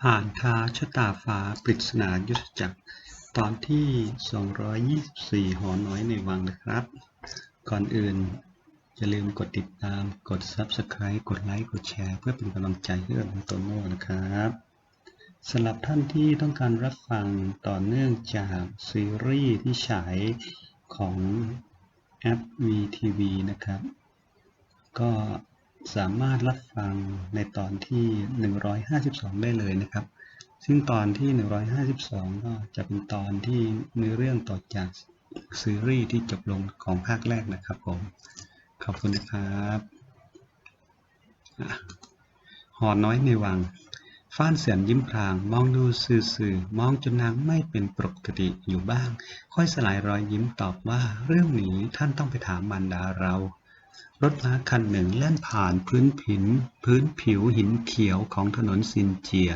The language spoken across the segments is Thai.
ผ่านท้าชะตาฟ้าปริศนายุทธจักร ตอนที่ 224 หอน้อยในวังนะครับ ก่อนอื่น อย่าลืมกดติดตาม กด Subscribe กดไลค์กดแชร์ เพื่อเป็นกำลังใจให้กับโตโน่นะครับสำหรับท่านที่ต้องการรับฟังต่อเนื่องจากซีรีส์ที่ฉายของแอป VTV นะครับ ก็ สามารถรับฟังในตอนที่ 152 ได้เลยนะครับ ซึ่งตอนที่ 152 ก็จะเป็นตอนที่มีเรื่องต่อจากซีรีส์ที่จบลงของภาคแรกนะครับผม ขอบคุณนะครับหอน้อยในวัง ฟ้านเสียนยิ้มพลาง มองดูสื่อๆ มองจนนางไม่เป็นปกติอยู่บ้าง ค่อยสลายรอยยิ้มตอบว่าเรื่องนี้ท่านต้องไปถามมารดาเรา รถม้าคันหนึ่งแล่นผ่านพื้นผินพื้นผิวหินเขียวของถนนซินเจีย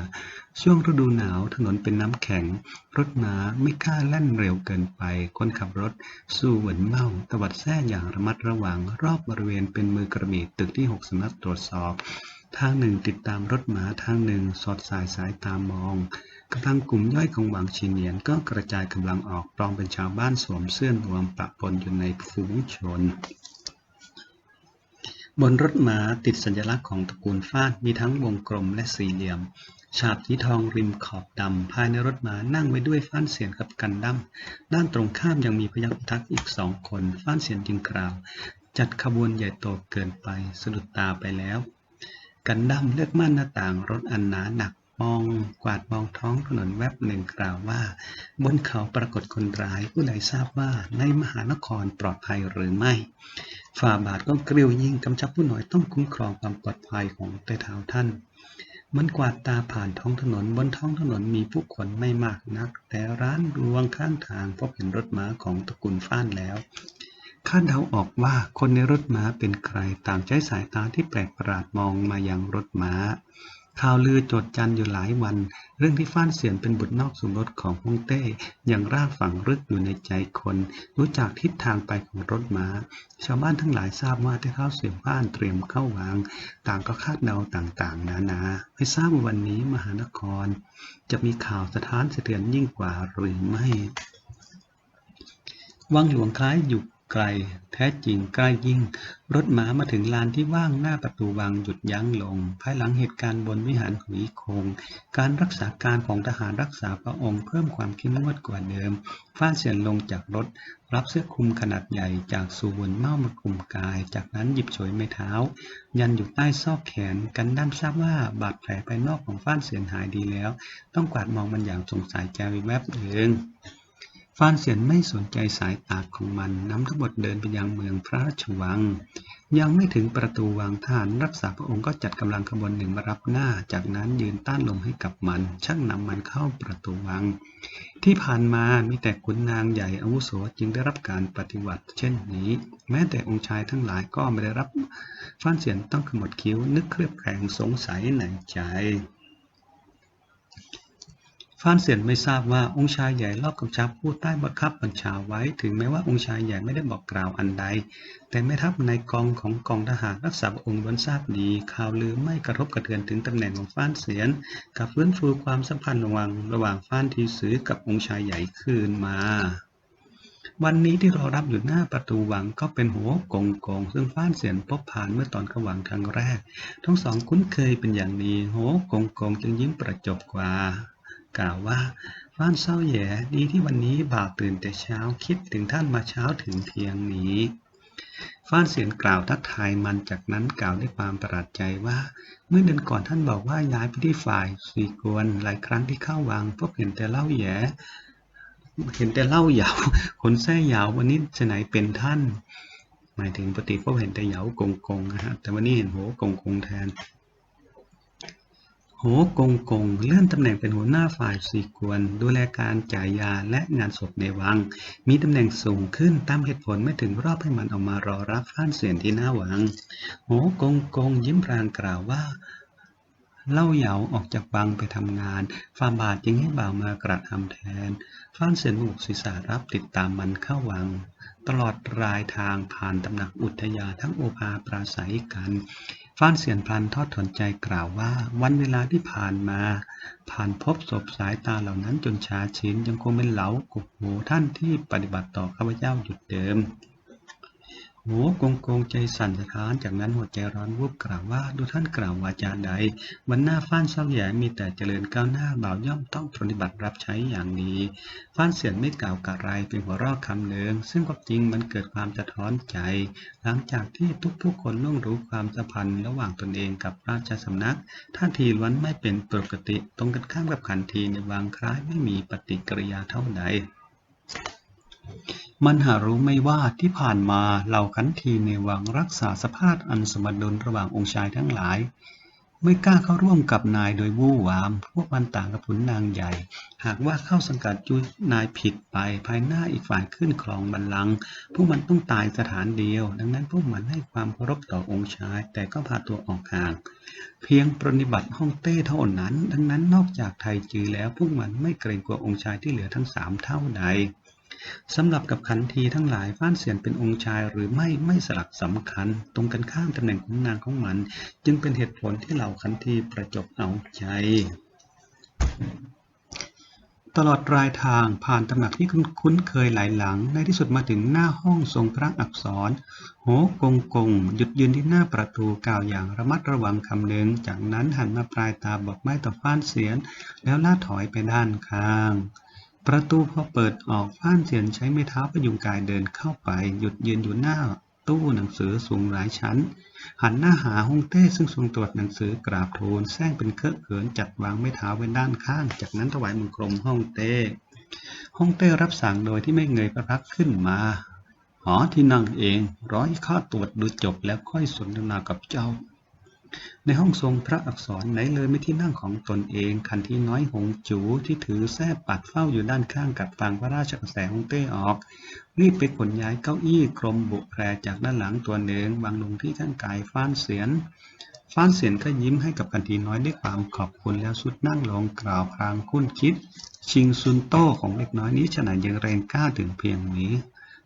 ช่วงฤดูหนาวถนนเป็นน้ำแข็ง รถม้าไม่กล้าแล่นเร็วเกินไป คนขับรถสู้เหวินเมาตวัดแท้อย่างระมัดระวัง รอบบริเวณเป็นมือกระบี่ตึกที่หกสำนักตรวจสอบ ทางหนึ่งติดตามรถม้าทางหนึ่งสอดสายสายตามองกำลังกลุ่มย่อยของหวังชินเนียนก็กระจายกำลังออกปลอมเป็นชาวบ้านสวมเสื้อนวมปะปนอยู่ในฝูงชน บนรถม้าติดสัญลักษณ์ของตระกูลฟาดมีทั้งวงกลมและสี่เหลี่ยม ฉาบสีทองริมขอบดำ ภายในรถม้านั่งไว้ด้วยฟ้านเสียนกับกันดั้ม ด้านตรงข้ามยังมีพยัคฆ์ทักษ์อีกสองคน ฟ้านเสียนจึงกล่าว จัดขบวนใหญ่โตเกินไปสะดุดตาไปแล้ว กันดั้มเลือกม่านหน้าต่างรถอันหนาหนักมองกวาดมองท้องถนนแวบหนึ่งกล่าวว่า บนเขาปรากฏคนร้ายผู้ใดทราบว่าในมหานครปลอดภัยหรือไม่ ฝ่าบาทก็เกลียวยิงกำชับผู้หน่อยต้องคุ้มครองความปลอดภัยของแต่เท้าท่าน มันกวาดตาผ่านท้องถนนบนท้องถนนมีผู้คนไม่มากนัก แต่ร้านรวงข้างทางพบเห็นรถม้าของตระกูลฟ้านแล้วคาดเดาออกว่าคนในรถม้าเป็นใครต่างใช้สายตาที่แปลกประหลาดมองมายังรถม้า ข่าวลือโจดจันอยู่หลายวัน เรื่องที่ฟ้านเสียนเป็นบุตรนอกสมรสของฮงเต้ยังรากฝังลึกอยู่ในใจคน รู้จักทิศทางไปของรถม้า ชาวบ้านทั้งหลายทราบว่าที่เท้าเสียงบ้านเตรียมเข้าวาง ต่างก็คาดเดาต่างๆ นานาไม่ทราบว่าวันนี้มหานคร จะมีข่าวสะท้านสะเทือนยิ่งกว่าหรือไม่ วังหลวงคล้ายอยู่ ไกล แท้จริงใกล้ยิ่ง รถม้ามาถึงลานที่ว่างหน้าประตูวังหยุดยั้งลง ภายหลังเหตุการณ์บนวิหารหุยคง การรักษาการของทหารรักษาพระองค์เพิ่มความเข้มงวดกว่าเดิม ฟ้านเสียนลงจากรถ รับเสื้อคลุมขนาดใหญ่จากสูวนเมามาคลุมกาย จากนั้นหยิบฉวยไม้เท้า ยันอยู่ใต้ซอกแขน กันด้านทราบว่าบาดแผลภายนอกของฟ้านเสียนหายดีแล้ว ต้องกวาดมองมันอย่างสงสัยใจแวบหนึ่ง ฟานเสียนไม่สนใจสายตาของมันนำทั้งหมดเดินไปยังเมืองพระราชวัง ยังไม่ถึงประตูวังทหารรักษาพระองค์ก็จัดกำลังขบวนหนึ่งมารับหน้า จากนั้นยืนต้านลมให้กับมันช่างนำมันเข้าประตูวัง ที่ผ่านมามีแต่ขุนนางใหญ่อาวุโสจึงได้รับการปฏิวัติ เช่นนี้ แม้แต่องค์ชายทั้งหลายก็ไม่ได้รับฟานเสียนต้องขมวดคิ้วนึกเคลือบแคลงสงสัยในใจ ฟ้านเสียนไม่ทราบว่าองค์ชายใหญ่รอบกำชับผู้ใต้บังคับบัญชาไว้ ถึงแม้ว่าองค์ชายใหญ่ไม่ได้บอกกล่าวอันใด แต่แม่ทัพในกองของกองทหารรักษาองค์ล้วนทราบดี ข่าวลือไม่กระทบกระเทือนถึงตำแหน่งของฟ้านเสียน กับฟื้นฟูความสัมพันธ์ระหว่างระหว่างฟ้านทีสือกับองค์ชายใหญ่คืนมาวันนี้ที่เรารับอยู่หน้าประตูวังก็เป็นหัวกงกงซึ่งฟ้านเสียนพบผ่านเมื่อตอนข้าวังครั้งแรก ทั้งสองคุ้นเคยเป็นอย่างดีหัวกงกงจึงยิ้มประจบกว่า กล่าวว่าฟ้านเศร้าแย่ดีที่วันนี้บ่าวตื่นแต่เช้าคิดถึงท่านมาเช้าถึงเพียงนี้ฟ้านเสียนกล่าวทักทายมันจากนั้นกล่าวด้วยความประหลาดใจว่า เมื่อเดือนก่อนท่านบอกว่าย้ายไปที่ฝ่ายสีกวนหลายครั้งที่เข้าวังพบเห็นแต่เล่าแย่เห็นแต่เล่าเหยาวคนแท้ยาววันนี้จะไหนเป็นท่าน หมายถึงปกติพบเห็นแต่เหยาวกงกงนะฮะแต่วันนี้เห็นโหกงกงแทน โหกงกงเลื่อนตำแหน่งเป็นหัวหน้าฝ่ายสี่กวน ดูแลการจ่ายยาและงานศพในวัง มีตำแหน่งสูงขึ้นตามเหตุผลไม่ถึงรอบให้มันออกมารอรับฟ้านเสียนที่หน้าวังโหกงกงยิ้มพรางกล่าวว่าเล่าเหยาออกจากวังไปทำงาน ฟาบาทจึงให้บ่าวมากระทำแทน ฟ้านเสียนบุกศีรษะรับติดตามมันเข้าวัง ตลอดรายทางผ่านตำหนักอุทยาทั้งโอภาปราศัยกัน ฟ้านเสียนพลันทอดถอนใจกล่าวว่า วันเวลาที่ผ่านมา ผ่านพบศพสายตาเหล่านั้นจนชาชินยังคงเป็นเหลากบหูท่านที่ปฏิบัติต่อข้าพเจ้าหยุดเดิม โหกงกงใจสั่นสะท้าน จากนั้นหัวใจร้อนวูบกล่าวว่า ดูท่านกล่าววาจาใดวันหน้าฟ้านเศร้าแย่มีแต่เจริญก้าวหน้าบ่าวย่อมต้องปฏิบัติรับใช้อย่างนี้ฟ้านเสียนไม่กล่าวกะไรเป็นหัวเรอกคำเนืองซึ่งความจริงมันเกิดความสะท้อนใจ หลังจากที่ทุกๆคนล่วงรู้ความสัมพันธ์ระหว่างตนเองกับราชสำนัก ท่าทีล้วนไม่เป็นปกติ ตรงกันข้ามกับขันทีในบางครั้งไม่มีปฏิกิริยาเท่าใด มันหารู้ไม่ว่าที่ผ่านมาเหล่าขันทีในวังรักษาสภาพอันสมดุลระหว่างองค์ชายทั้งหลาย ไม่กล้าเข้าร่วมกับนายโดยวู่วาม พวกมันต่างกับขุนนางใหญ่ หากว่าเข้าสังกัดจุนายผิดไปภายหน้าอีกฝ่ายขึ้นครองบัลลังก์พวกมันต้องตายสถานเดียว ดังนั้นพวกมันให้ความเคารพต่อองค์ชาย แต่ก็พาตัวออกห่างเพียงปรนนิบัติห้องเต้เท่านั้น ดังนั้นนอกจากไทยจือแล้วพวกมันไม่เกรงกลัวองค์ชายที่เหลือทั้งสามเท่าใด สำหรับกับขันทีทั้งหลายฟ้านเสียนเป็นองค์ชายหรือไม่ไม่สลักสำคัญ ตรงกันข้ามตำแหน่งของนางของมัน จึงเป็นเหตุผลที่เหล่าขันทีประจบเอาใจตลอดรายทางผ่านตำหนักที่คุ้นเคยหลายหลัง ในที่สุดมาถึงหน้าห้องทรงพระอักษร โหกงกง หยุดยืนที่หน้าประตูกล่าวอย่างระมัดระวังคำหนึ่งจากนั้นหันมาปลายตาบอกไม่ต่อฟ้านเสียน แล้วล่าถอยไปด้านข้าง ประตูพอเปิดออกฟ้านเสียนใช้ไม้เท้าพยุงกายเดินเข้าไป หยุดยืนอยู่หน้าตู้หนังสือสูงหลายชั้น หันหน้าหาฮ่องเต้ซึ่งทรงตรวจหนังสือกราบทูลแซงเป็นเคอะเขินจัดวางไม้เท้าไว้ด้านข้าง จากนั้นถวายมือกลมฮ่องเต้ฮ่องเต้รับสั่งโดยที่ไม่เงยพระพักขึ้นมา หอที่นั่งเอง ร้อยข้าตรวจดูจบแล้วค่อยสนทนากับเจ้า ในห้องทรงพระอักษรไหนเลยไม่ที่นั่งของตนเอง คันที่น้อยหงจูที่ถือแส้ปัดเฝ้าอยู่ด้านข้างกัดฟังพระราชกระแสฮ่องเต้ออก รีบไปขนย้ายเก้าอี้กรมบุแพรจากด้านหลังตัวหนึ่งวางลงที่ข้างกายฟ้านเสียนฟ้านเสียนก็ยิ้มให้กับกันทีน้อยด้วยความขอบคุณแล้วสุดนั่งลงกล่าวพลางคุ้นคิด ชิงซุนโต้ของเล็กน้อยนี้ฉะไหนยังแรงกล้าถึงเพียงนี้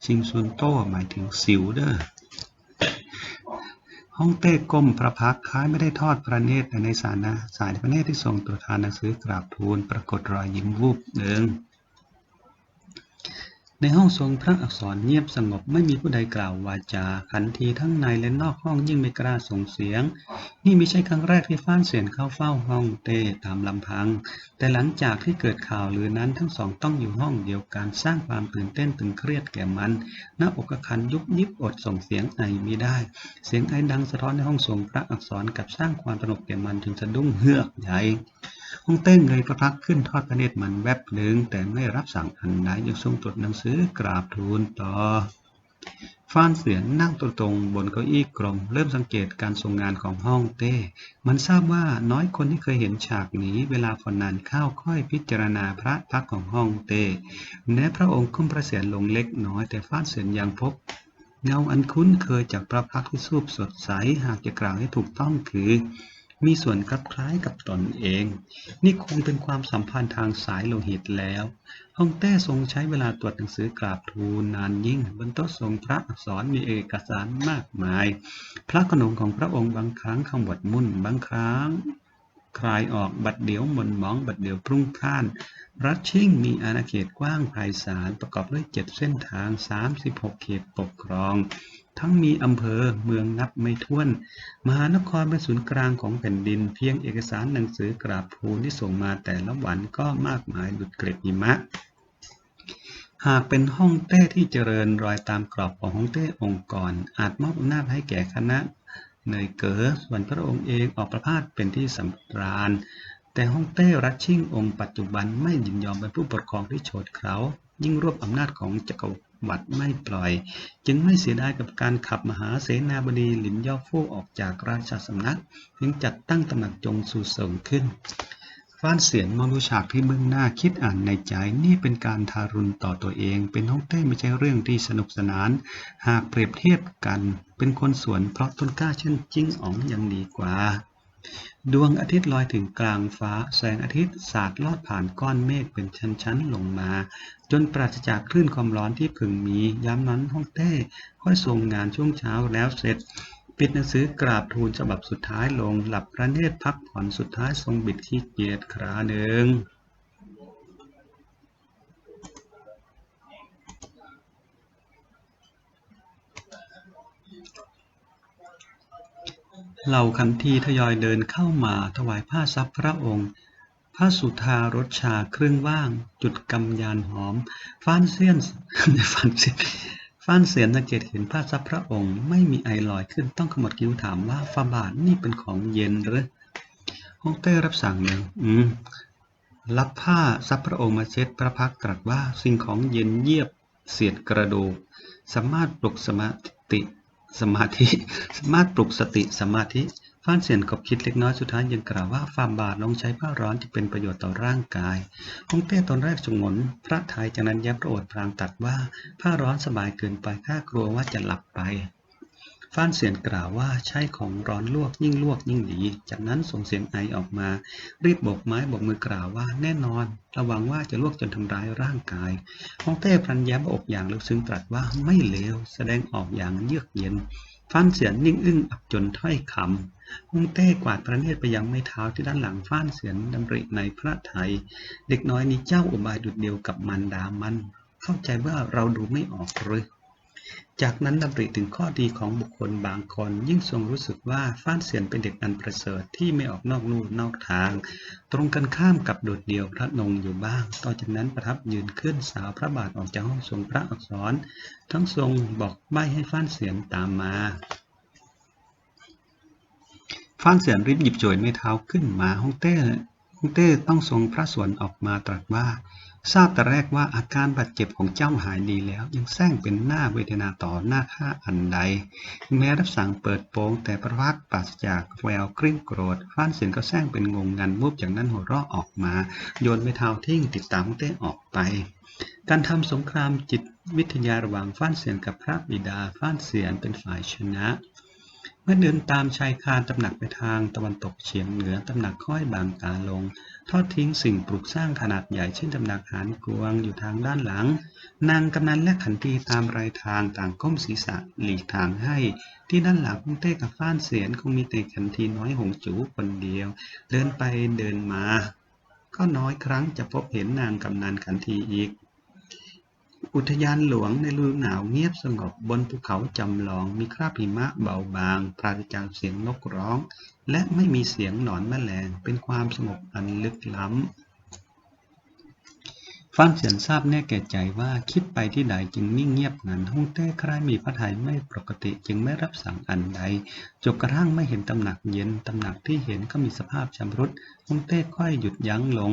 ชิงซุนโต้หมายถึงสิวเด้อ้องเต้ก้มพระพักคล้ายไม่ได้ทอดพระเนตรในสานะสายพระเนตรที่ทรงตรวจทานหนังสือกราบทูลปรากฏรอยยิ้มวูบหนึ่ง ในห้องทรงพระอักษรเงียบสงบไม่มีผู้ใดกล่าววาจาขันทีทั้งในและนอกห้องยิ่งไม่กล้าส่งเสียง นี่ไม่ใช่ครั้งแรกที่ฟ้านเสียนเข้าเฝ้าห้องเต้ตามลำพัง แต่หลังจากที่เกิดข่าวลือนั้นทั้งสองต้องอยู่ห้องเดียวกันสร้างความตื่นเต้นตึงเครียดแก่มัน หน้าอกกระคันยุบยิบอดส่งเสียงไอไม่ได้ เสียงไอดังสะท้อนในห้องทรงพระอักษรกับสร้างความตระหนกแก่มันจนสะดุ้งเฮือกใหญ่ ห้องเต้เงยพระพักขึ้นทอดพระเนตรมันแวบหนึ่งแต่ไม่รับสั่งอันใดยังทรงตรวจหนังสือกราบทูลต่อฟ้านเสียนนั่งตัวตรงบนเก้าอี้กลมเริ่มสังเกตการทรงงานของห้องเต้ มันทราบว่าน้อยคนที่เคยเห็นฉากนี้ เวลาฝนนานเข้าค่อยพิจารณาพระพักของห้องเต้แม้พระองค์คุ้มพระเศียรลงเล็กน้อยแต่ฟ้านเสียนยังพบ เงาอันคุ้นเคยจากพระพักที่สูบสดใสหากจะกล่าวให้ถูกต้องคือ มีส่วนคลับคล้ายกับตนเอง นี่คงเป็นความสัมพันธ์ทางสายโลหิตแล้วฮ่องเต้ทรงใช้เวลาตรวจหนังสือกราบทูลนานยิ่ง บนโต๊ะทรงพระอักษรมีเอกสารมากมาย พระขนงของพระองค์บางครั้งขมวดมุ่นบางครั้งคลายออกบัดเดี๋ยวหมนมองบัดเดี๋ยวพรุ่งพล่าน รัฐชิ่งมีอาณาเขตกว้างไพศาลประกอบด้วยเจ็ดเส้นทาง 36 เขตปกครอง ทั้งมีอำเภอเมืองนับไม่ถ้วน มหานครเป็นศูนย์กลางของแผ่นดิน เพียงเอกสารหนังสือกราบทูลที่ส่งมาแต่ละวันก็มากมายดุจเกล็ดหิมะ หากเป็นฮ่องเต้ที่เจริญรอยตามกรอบของฮ่องเต้องค์กร อาจมอบอำนาจให้แก่คณะเนยเก๋อส่วนพระองค์เองออกประพาสเป็นที่สำราญ แต่ฮ่องเต้รัชชิ่งองค์ปัจจุบันไม่ยินยอมเป็นผู้ปกครองที่โฉดเขา ยิ่งรวบอำนาจของจักร วรรดิไม่ปล่อย จึงไม่เสียดายกับการขับมหาเสนาบดีหลินย่อฟู่ออกจากราชสำนัก จึงจัดตั้งตำหนักจงซูเซิงขึ้นฟ้านเสียนมองดูฉากที่เบื้องหน้าคิดอ่านในใจนี่เป็นการทารุณต่อตัวเอง เป็นฮ่องเต้ไม่ใช่เรื่องที่สนุกสนาน หากเปรียบเทียบกัน เป็นคนสวนเพราะต้นกล้าเช่นจิ้งอ๋องยังดีกว่า ดวงอาทิตย์ลอยถึงกลางฟ้า แสงอาทิตย์สาดลอดผ่านก้อนเมฆเป็นชั้นๆลงมา จนปราศจากคลื่นความร้อนที่พึงมียามนั้นฮ่องเต้ค่อยทรงงานช่วงเช้าแล้วเสร็จ ปิดหนังสือกราบทูลฉบับสุดท้ายลง หลับพระเนตรพักผ่อนสุดท้ายทรงบิดขี้เกียจคราหนึ่ง เหล่าขันทีทยอยเดินเข้ามาถวายผ้าซับพระองค์ผ้าสุธารสชาเครื่องว่าง จุดกำยานหอม ฟ้านเสียนฟ้านเสียนฟ้านเสียนสังเกตเห็นผ้าซับพระองค์ ไม่มีไอลอยขึ้นต้องขมวดคิ้วถามว่าฟาบาทนี่เป็นของเย็นหรือฮ่องเต้รับสั่งหนึ่งอืมรับผ้าซับพระองค์มาเช็ดพระพักตร์ตรัสว่าสิ่งของเย็นเยียบเสียดกระดูกสามารถปลุกสมาธิ สมาธิ สามารถปลุกสติสมาธิฟ้านเสียนกบคิดเล็กน้อยสุดท้ายยังกล่าวว่าฟามบาทลองใช้ผ้าร้อนที่เป็นประโยชน์ต่อร่างกายฮ่องเต้ตอนแรกสงน พระไทยจากนั้นแย้มพระโอษฐ์พลางตัดว่าผ้าร้อนสบายเกินไปข้ากลัวว่าจะหลับไป ฟ้านเสียนกล่าวว่าใช้ของร้อนลวกยิ่งลวกยิ่งดี จากนั้นส่งเสียงไอออกมา รีบโบกไม้โบกมือกล่าวว่าแน่นอน ระวังว่าจะลวกจนทำร้ายร่างกายฮ่องเต้พลันแย้มอกอย่างลึกซึ้งตรัสว่าไม่เลวแสดงออกอย่างเยือกเย็นฟ้านเสียนนิ่งอึ้งอับจนถ้อยคำฮ่องเต้กวาดพระเนตรไปยังไม้เท้าที่ด้านหลังฟ้านเสียนดำริในพระไทย เด็กน้อยนี้เจ้าอุบายดุดเดียวกับมารดามัน เข้าใจว่าเราดูไม่ออกหรือ จากนั้นดำริถึงข้อดีของบุคคลบางคน ยิ่งทรงรู้สึกว่าฟ้านเสียนเป็นเด็กอันประเสริฐที่ไม่ออกนอกลู่นอกทาง ตรงกันข้ามกับโดดเดี่ยวพระนงอยู่บ้าง ต่อจากนั้นประทับยืนขึ้นสาวพระบาทออกจากห้องทรงพระอักษร ทั้งทรงบอกใบให้ฟ้านเสียนตามมาฟ้านเสียนรีบหยิบโจยไม้เท้าขึ้นมาฮ่องเต้ฮ่องเต้ต้องทรงพระสวนออกมาตรัสว่า ทราบแต่แรกว่าอาการบาดเจ็บของเจ้าหายดีแล้ว ยังแซงเป็นหน้าเวทนาต่อหน้าข้าอันใด แม้รับสั่งเปิดโปงแต่ประวัติปราศจากแววกริ้งโกรธฟ้านเสียนก็แซงเป็นงงงันวูบจากนั้นหัวเราะออกมา โยนไม้เท้าทิ้งติดตามเต้ออกไป การทำสงครามจิตวิทยาระหว่างฟ้านเสียนกับพระบิดาฟ้านเสียนเป็นฝ่ายชนะ เมื่อเดินตามชายคาตำหนักไปทางตะวันตกเฉียงเหนือตำหนักค่อยบางตาลง ทอดทิ้งสิ่งปลูกสร้างขนาดใหญ่เช่นตำหนักหานกวงอยู่ทางด้านหลัง นางกำนันและขันทีตามรายทางต่างก้มศีรษะหลีกทางให้ ที่ด้านหลังพุ่งเต้กับฟ้านเสียนคงมีแต่ขันทีน้อยหงจูคนเดียว เดินไปเดินมา ก็น้อยครั้งจะพบเห็นนางกำนันขันทีอีก อุทยานหลวงในฤดูหนาวเงียบสงบบนภูเขาจำลองมีคราบหิมะเบาบาง ปราศจากเสียงนกร้อง และไม่มีเสียงหนอนแมลง เป็นความสงบอันลึกล้ำฟ้านเสียนทราบแน่แก่ใจว่าคิดไปที่ใดจึงนิ่งเงียบงันฮ่องเต้คล้ายมีพระทัยไม่ปกติจึงไม่รับสั่งอันใดจนกระทั่งไม่เห็นตำหนักเย็นตำหนักที่เห็นก็มีสภาพชำรุดฮ่องเต้ค่อยหยุดยั้งลง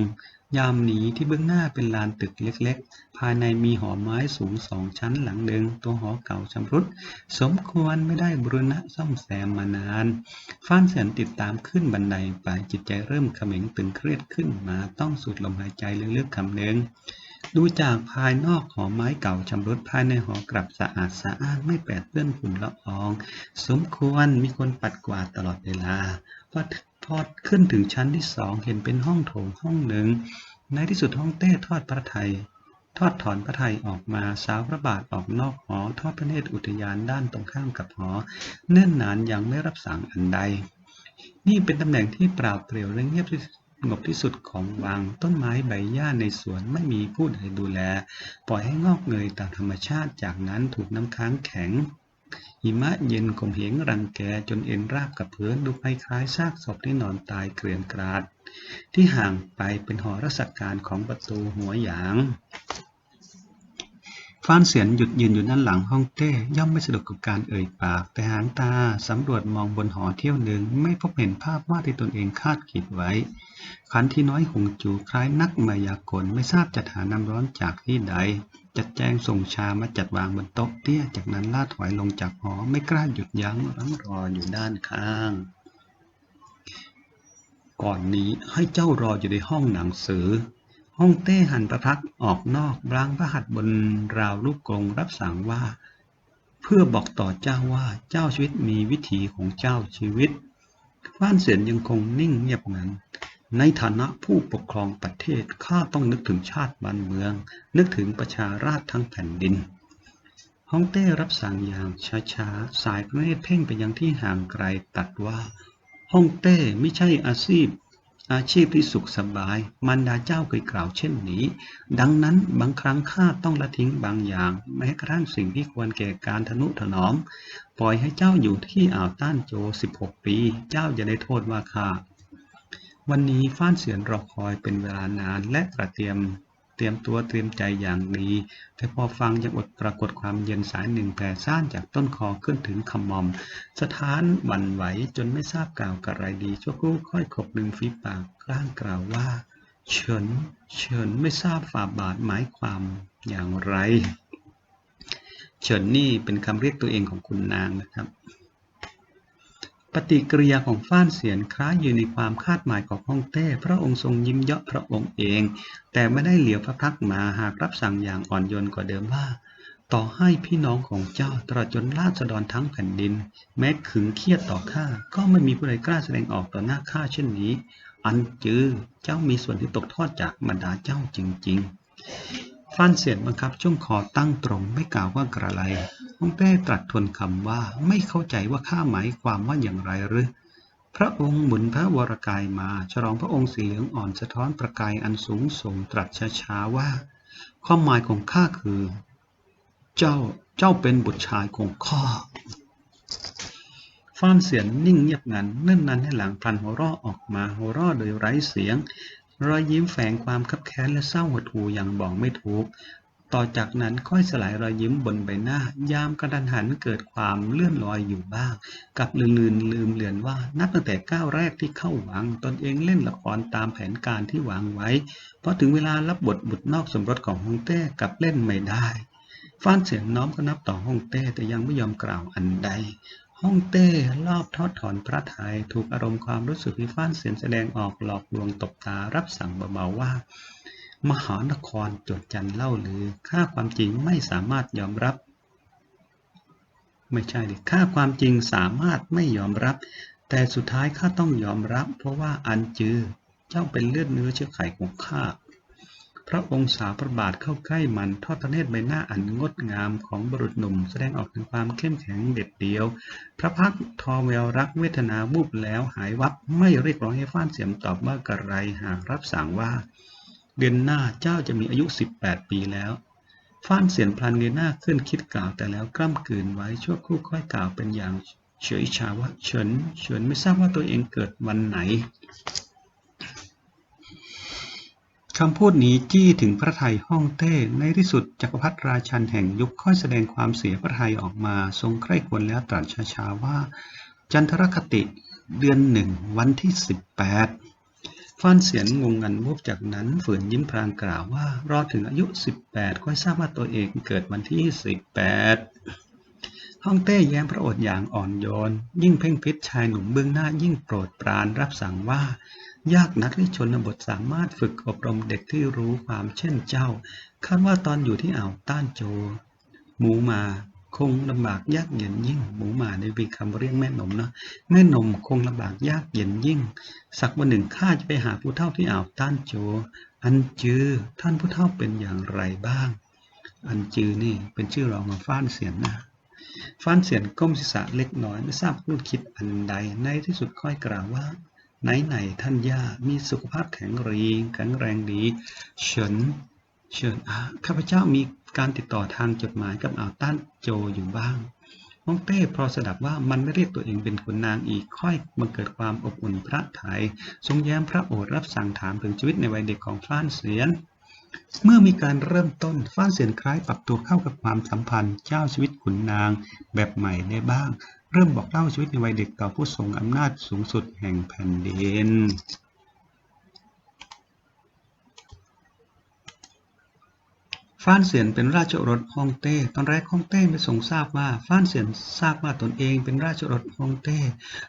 ยามหนีที่เบื้องหน้าเป็นลานตึกเล็กๆ ภายในมีหอไม้สูงสองชั้นหลังหนึ่งตัวหอเก่าชำรุด สมควรไม่ได้บูรณะซ่อมแซมมานาน ฟ้านเสียนติดตามขึ้นบันไดไปจิตใจเริ่มเขม็งตึงเครียดขึ้นมาต้องสูดลมหายใจลึกๆคำหนึ่งดูจากภายนอกหอไม้เก่าชำรุดภายในหอกลับสะอาดสะอ้านไม่แปดเปื้อนฝุ่นละออง สมควรมีคนปัดกวาดตลอดเวลาพอพ อขึ้นถึงชั้นที่สองเห็นเป็นห้องโถงห้องหนึ่ง ในที่สุดห้องเต้ทอดพระไทย ทอดถอนพระไทยออกมาสาวพระบาทออกนอกหอ ทอดพระเนตรอุทยานด้านตรงข้ามกับหอ เนื่นนานยังไม่รับสั่งอันใด นี่เป็นตำแหน่งที่เปล่าเปลี่ยวและเงียบที่สงบที่สุดของวังต้นไม้ใบหญ้าในสวนไม่มีผู้ใดดูแล ปล่อยให้งอกเงยตามธรรมชาติจากนั้นถูกน้ำค้างแข็ง หิมะเย็นข่มเหงรังแกจนเอ็นราบกับพื้นดูคล้ายๆซากศพที่นอนตายเกลื่อนกราด ที่ห่างไปเป็นหอรัศการของประตูหัวหยางฟ้านเสียนหยุดยืนอยู่ด้านหลังห้องเต้ย่อมไม่สะดวกกับการเอ่ยปาก แต่หางตาสำรวจมองบนหอเที่ยวหนึ่งไม่พบเห็นภาพวาดที่ตนเองคาดคิดไว้ขันที่น้อยหงจูคล้ายนักมายากลไม่ทราบจะหาน้ำร้อนจากที่ใด จัดแจงส่งชามาจัดวางบนโต๊ะเตี้ย จากนั้นลาดถอยลงจากหอ ไม่กล้าหยุดยั้งรั้งรออยู่ด้านข้าง ก่อนนี้ให้เจ้ารออยู่ในห้องหนังสือ ห้องเต้หันประทักออกนอกบลางพระหัตถ์บนราวลูกกรงรับสั่งว่า เพื่อบอกต่อเจ้าว่าเจ้าชีวิตมีวิถีของเจ้าชีวิตฟ้านเสียนยังคงนิ่งเงียบงัน ในฐานะผู้ปกครองประเทศข้าต้องนึกถึงชาติบ้านเมือง นึกถึงประชาราษฎรทั้งแผ่นดินฮ่องเต้รับสั่งอย่างช้าๆ สายพระเนตรเพ่งไปยังที่ห่างไกลตัดว่าฮ่องเต้ไม่ใช่อาชีพ อาชีพที่สุขสบาย มารดาเจ้าเคยกล่าวเช่นนี้ ดังนั้นบางครั้งข้าต้องละทิ้งบางอย่าง แม้กระทั่งสิ่งที่ควรแก่การทนุถนอม ปล่อยให้เจ้าอยู่ที่อ่าวต้านโจ 16 ปี เจ้าจะได้โทษว่าข้า วันนี้ฟ้านเสียนรอคอยเป็นเวลานานและกระเตรียมเตรียมตัวเตรียมใจอย่างดี แต่พอฟังยังอดปรากฏความเย็นสายหนึ่งแผ่ซ่านจากต้นคอขึ้นถึงขมอม สถานหวั่นไหวจนไม่ทราบกล่าวกับไรดีชั่วครู่ค่อยขบดึงฝีปากกล้างกล่าวว่า เฉิน เฉินไม่ทราบฝ่าบาทหมายความอย่างไร เฉินนี่เป็นคำเรียกตัวเองของคุณนางนะครับ ปฏิกิริยาของฟ้านเสียนคล้ายอยู่ในความคาดหมายของฮ่องเต้ พระองค์ทรงยิ้มเยาะพระองค์เอง แต่ไม่ได้เหลียวพระพักมาหากรับสั่งอย่างอ่อนโยนกว่าเดิมว่า ต่อให้พี่น้องของเจ้าตลอดจนราษฎรทั้งแผ่นดิน แม้ขึงเครียดต่อข้าก็ไม่มีผู้ใดกล้าแสดงออกต่อหน้าข้าเช่นนี้ อันจือเจ้ามีส่วนที่ตกทอดจากบรรดาเจ้าจริง ๆ ฟ้านเสียนบังคับช่วงคอตั้งตรงไม่กล่าวว่ากระไร ฮ่องเต้ตรัสทวนคำว่าไม่เข้าใจว่าข้าหมายความว่าอย่างไรหรือ พระองค์หมุนพระวรกายมา ฉลองพระองค์สีเหลืองอ่อนสะท้อนประกายอันสูงส่งตรัสช้าๆว่า ความหมายของข้าคือ เจ้าเจ้าเป็นบุตรชายของข้าฟ้านเสียนนิ่งเงียบงันเนื่นนั้นให้หลังพลันหัวราะออกมาหัวราะโดยไร้เสียง รอยยิ้มแฝงความคับแค้นและเศร้าหดหู่อย่างบอกไม่ถูก ต่อจากนั้นค่อยสลายรอยยิ้มบนใบหน้า ยามกระดันหันเกิดความเลื่อนลอยอยู่บ้าง กับลืมลืมลืมเลือนว่า นับตั้งแต่ก้าวแรกที่เข้าวัง ตนเองเล่นละครตามแผนการที่วางไว้พอถึงเวลารับบทบุตรนอกสมรสของฮ่องเต้กับเล่นไม่ได้ฟ้านเสียงน้อมก็นับต่อฮ่องเต้แต่ยังไม่ยอมกล่าวอันใดฮ่องเต้รอบทอดถอนพระทัยถูกอารมณ์ความรู้สึกที่ฟ้านเสียงแสดงออกหลอกลวงตบตารับสั่งเบาๆว่า มหานครจดจันเล่าลือค่าความจริงไม่สามารถยอมรับ ไม่ใช่ดิค่าความจริงสามารถไม่ยอมรับ แต่สุดท้ายข้าต้องยอมรับ เพราะว่าอันจือเจ้าเป็นเลือดเนื้อเชื้อไขของข้าพระองค์สาวพระบาทเข้าใกล้มันทอดพระเนตรใบหน้าอันงดงามของบุรุษหนุ่ม แสดงออกถึงความเข้มแข็งเด็ดเดียว พระพักทอแววรักเวทนาวูบแล้วหายวับไม่เรียกร้องให้ฟ้านเสียมตอบว่า กระไรหากรับสั่งว่า เดือนหน้าเจ้าจะมีอายุ 18 ปีแล้ว ฟ้านเสียนพลันเงยหน้าขึ้นคิดกล่าวแต่แล้วกล้ำกลืนไว้ชั่วครู่ค่อยกล่าวเป็นอย่างเฉยชาว่าเฉินเฉินไม่ทราบว่าตัวเองเกิดวันไหนคำพูดนี้จี้ถึงพระไทยฮ่องเต้ ในที่สุดจักรพรรดิราชันแห่งยุคค่อยแสดงความเสียพระไทยออกมา ทรงใคร่ควรแล้วตรัสช้าๆว่า จันทรคติเดือนหนึ่งวันที่18 ฟ้านเสียนงงงันวูบจากนั้นฝืนยิ้มพรางกล่าวว่ารอถึงอายุ 18 ค่อยทราบว่าตัวเองเกิดวันที่ 18ฮ่องเต้แย้มพระโอษฐ์อย่างอ่อนโยน ยิ่งเพ่งพิษชายหนุ่มเบื้องหน้ายิ่งโปรดปรานรับสั่งว่า ยากนักที่ชนบทสามารถฝึกอบรมเด็กที่รู้ความเช่นเจ้า คาดว่าตอนอยู่ที่อ่าวต้านโจหมูมา คงลำบากยากเย็นยิ่ง หมูหมาในวีคำเรียกแม่นมเนาะแม่นมคงลำบากยากเย็นยิ่ง สักวันหนึ่งข้าจะไปหาผู้เฒ่าที่อ่าวต้านโจ อันจือท่านผู้เฒ่าเป็นอย่างไรบ้าง อันจือนี่เป็นชื่อรองของฟ้านเสียนนะฟ้านเสียนก้มศีรษะเล็กน้อยไม่ทราบพูดคิดอันใดในที่สุดค่อยกล่าวว่าไหนไหนๆท่านย่ามีสุขภาพแข็งแรงแข็งแรงดีเฉิน เฉินอะข้าพเจ้ามีการติดต่อทางจดหมายกับอ่าวต้านโจอยู่บ้างฮ่องเต้พอสดับว่ามันไม่เรียกตัวเองเป็นขุนนางอีกค่อยบังเกิดความอบอุ่นพระไถยทรงแย้มพระโอษฐ์รับสั่งถามถึงชีวิตในวัยเด็กของฟ้านเสียน เมื่อมีการเริ่มต้นฟ้านเสียนคล้ายปรับตัวเข้ากับความสัมพันธ์เจ้าชีวิตขุนนางแบบใหม่ได้บ้าง เริ่มบอกเล่าชีวิตในวัยเด็กต่อผู้ทรงอำนาจสูงสุดแห่งแผ่นดิน ฟ้านเสียนเป็นราชโอรสฮ่องเต้ ตอนแรกฮ่องเต้ไม่ทรงทราบว่า ฟ้านเสียนทราบว่าตนเองเป็นราชโอรสฮ่องเต้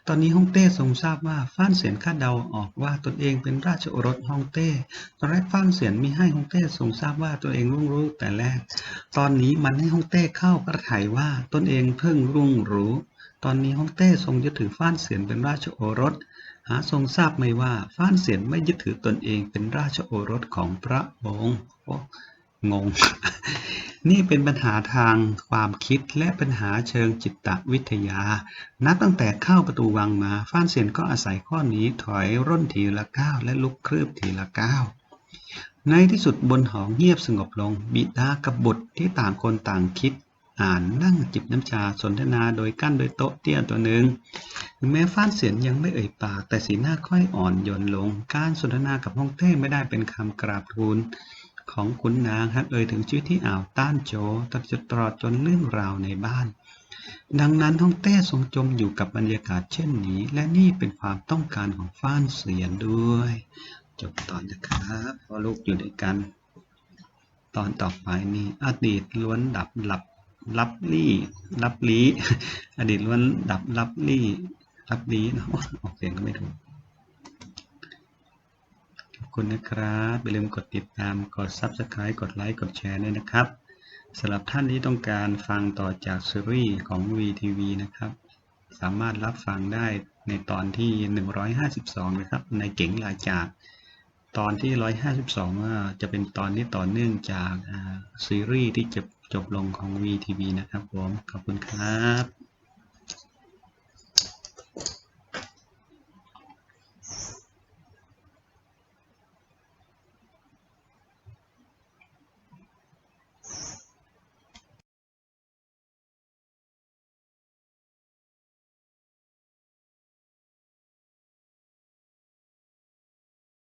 ตอนนี้ฮ่องเต้ทรงทราบว่า ฟ้านเสียนคาดเดาออกว่าตนเองเป็นราชโอรสฮ่องเต้ ตอนแรกฟ้านเสียนมิให้ฮ่องเต้ทรงทราบว่าตัวเองรุ่งรู้แต่แรก ตอนนี้มันให้ฮ่องเต้เข้าพระทัยว่าตนเองเพิ่งรุ่งรู้ ตอนนี้ฮ่องเต้ทรงยึดถือฟ้านเสียนเป็นราชโอรส หาทรงทราบไหมว่าฟ้านเสียนไม่ยึดถือตนเองเป็นราชโอรสของพระองค์ งง นี่เป็นปัญหาทางความคิดและปัญหาเชิงจิตวิทยา นับตั้งแต่เข้าประตูวังมา ฟ้านเซียนก็อาศัยข้อนี้ถอยร่นทีละก้าวและลุกคลืบทีละก้าวในที่สุดบนหอเงียบสงบลง บิดากับบุตรที่ต่างคนต่างคิด อ่านนั่งจิบน้ำชาสนทนาโดยกั้นโดยโต๊ะเตี้ยตัวหนึ่งถึงแม้ฟ้านเสียนยังไม่เอ่ยปาก แต่สีหน้าค่อยอ่อนโยนลง การสนทนากับฮ่องเต้ไม่ได้เป็นคำกราบทูล ของขุนนางหากเอ่ยถึงชีวิตที่อ่าวต้านโจตลอดตลอดจนเรื่องราวในบ้าน ดังนั้นฮ่องเต้ทรงจมอยู่กับบรรยากาศเช่นนี้ และนี่เป็นความต้องการของฟ้านเสียนด้วย จบตอนนะครับพอลูกอยู่ด้วยกัน ตอนต่อไปนี่อดีตล้วนดับหลับลับลี่ลับลี้ อดีตล้วนดับลับลี่ลับลี้นาะออกเสียงก็ไม่ถูก คุณนะครับอย่าลืมกดติดตามกด Subscribe กดไลค์กดแชร์ด้วยนะครับสำหรับท่านที่ต้องการฟังต่อจากซีรีส์ของ VTV นะครับ สามารถรับฟังได้ในตอนที่ 152 นะครับ ในเก๋งลายจาก ตอนที่ 152 จะเป็นตอนที่ต่อเนื่องจากซีรีส์ที่จบจบลงของ VTV นะครับผม ขอบคุณครับ